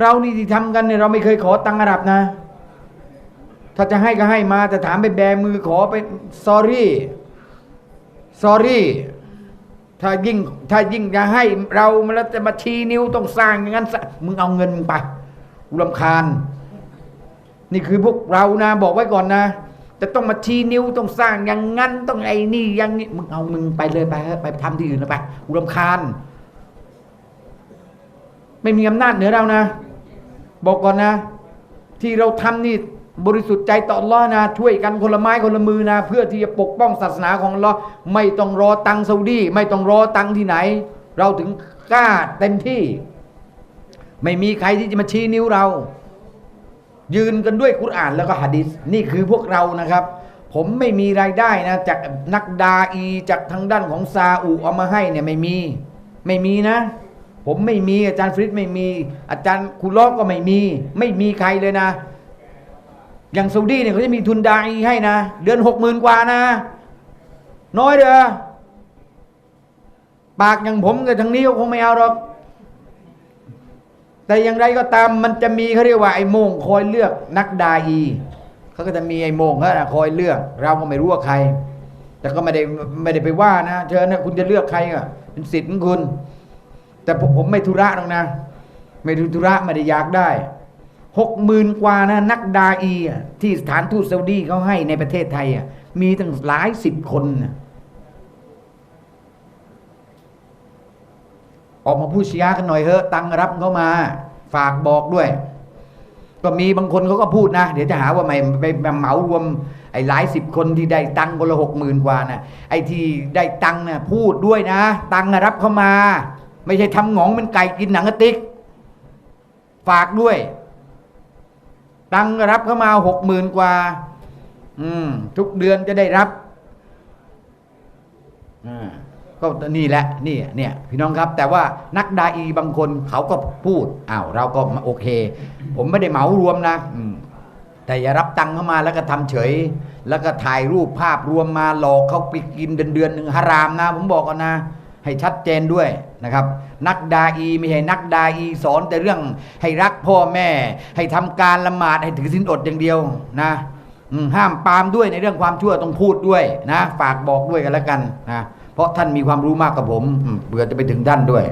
เรานี่ที่ทำกันเนี่ยเราไม่เคยขอตังค์อาหรับนะ ถ้าจะให้ก็ให้มา แต่ถามไปแบมือขอไป sorry sorry ถ้ายิ่งถ้ายิ่งจะให้เรามันแล้วจะมาชี้นิ้วต้องสร้างอย่างนั้นมึงเอาเงินมึงไปอุลำคาญ นี่คือพวกเรานะบอกไว้ก่อนนะจะต้องมาชี้นิ้วต้องสร้างอย่างงั้นต้องไอ้นี่อย่างนี้มึงเอามึงไปเลยไปไปทำที่อื่นแล้วไปอุลำคาญ ไม่มีอำนาจเหนือเรานะ บอกก่อนนะ ที่เราทำนี่บริสุทธิ์ใจต่อลอนะ ช่วยกันคนละไม้คนละมือนะ เพื่อที่จะปกป้องศาสนาของอัลลอฮ์ไม่ต้องรอตังซาอุดีไม่ต้องรอตังที่ไหน เราถึงกล้าเต็มที่ ไม่มีใครที่จะมาชี้นิ้วเรา ยืนกันด้วยกุรอานแล้วก็หะดีษนี่คือพวกเรานะครับ ผมไม่มีรายได้นะจากนักดาอีจากทางด้านของซาอุเอามาให้เนี่ยไม่มี ไม่มีนะ ผมไม่มีอาจารย์ฟริดไม่มี อาจารย์คุณลอกก็ไม่มี ไม่มีใครเลยนะ อย่างซาอุดีเนี่ยเขาจะมีทุนดาอีให้นะ เดือนหกหมื่นกว่านะ น้อยเด้อปากอย่างผมกับทางนี้ก็คงไม่เอาหรอก แต่อย่างไรก็ตามมันจะมีเขาเรียกว่าไอ้โมงคอยเลือกนักดาอีเขาก็จะมีไอ้โมงเขานะคอยเลือก เราก็ไม่รู้ว่าใคร แต่ก็ไม่ได้ไม่ได้ไปว่านะเชิญนะคุณจะเลือกใครก็เป็นสิทธิ์ของคุณ แต่ผมผมไม่ธุระหรอกนะ ไม่ธุระไม่ได้อยากได้หกหมื่นกว่านะนักดาอีอที่สถานทูตซาอุดีเขาให้ในประเทศไทยมีตั้งหลายสิบคนออกมาพูดชียร์กันหน่อยเถอะตังรับเขามา ฝากบอกด้วย ก็มีบางคนเขาก็พูดนะ เดี๋ยวจะหาว่าไม่ไปเหมารวม ไอ้หลายสิบคนที่ได้ตังคนละหกหมื่นกว่านะไอ้ที่ได้ตังค์นะพูดด้วยนะ ตังรับเข้ามา ไม่ใช่ทำหงองเป็นไก่กินหนังกระติก ฝากด้วย ตังรับเข้ามาหกหมื่นกว่า อืม ทุกเดือนจะได้รับก็นี่แหละนี่เนี่ย พี่น้องครับ แต่ว่านักดาอีบางคนเขาก็พูดอ้าวเราก็โอเค ผมไม่ได้เหมารวมนะมแต่อย่ารับตังค์เข้ามาแล้วก็ทำเฉย แล้วก็ถ่ายรูปภาพรวมมาหลอกเขาไปกินเดือนเดือนหนึ่งฮารามนะ ผมบอกก่อนนะ ให้ชัดเจนด้วยนะครับ นักดาอีไม่ใช่นักดาอีสอนแต่เรื่องให้รักพ่อแม่ ให้ทำการละหมาดให้ถือศีลอดอย่างเดียวนะห้ามปามด้วยในเรื่องความชั่วต้องพูดด้วยนะ ฝากบอกด้วยกันแล้วกันนะเพราะท่านมีความรู้มากกว่าผมเผื่อจะไปถึงท่านด้วย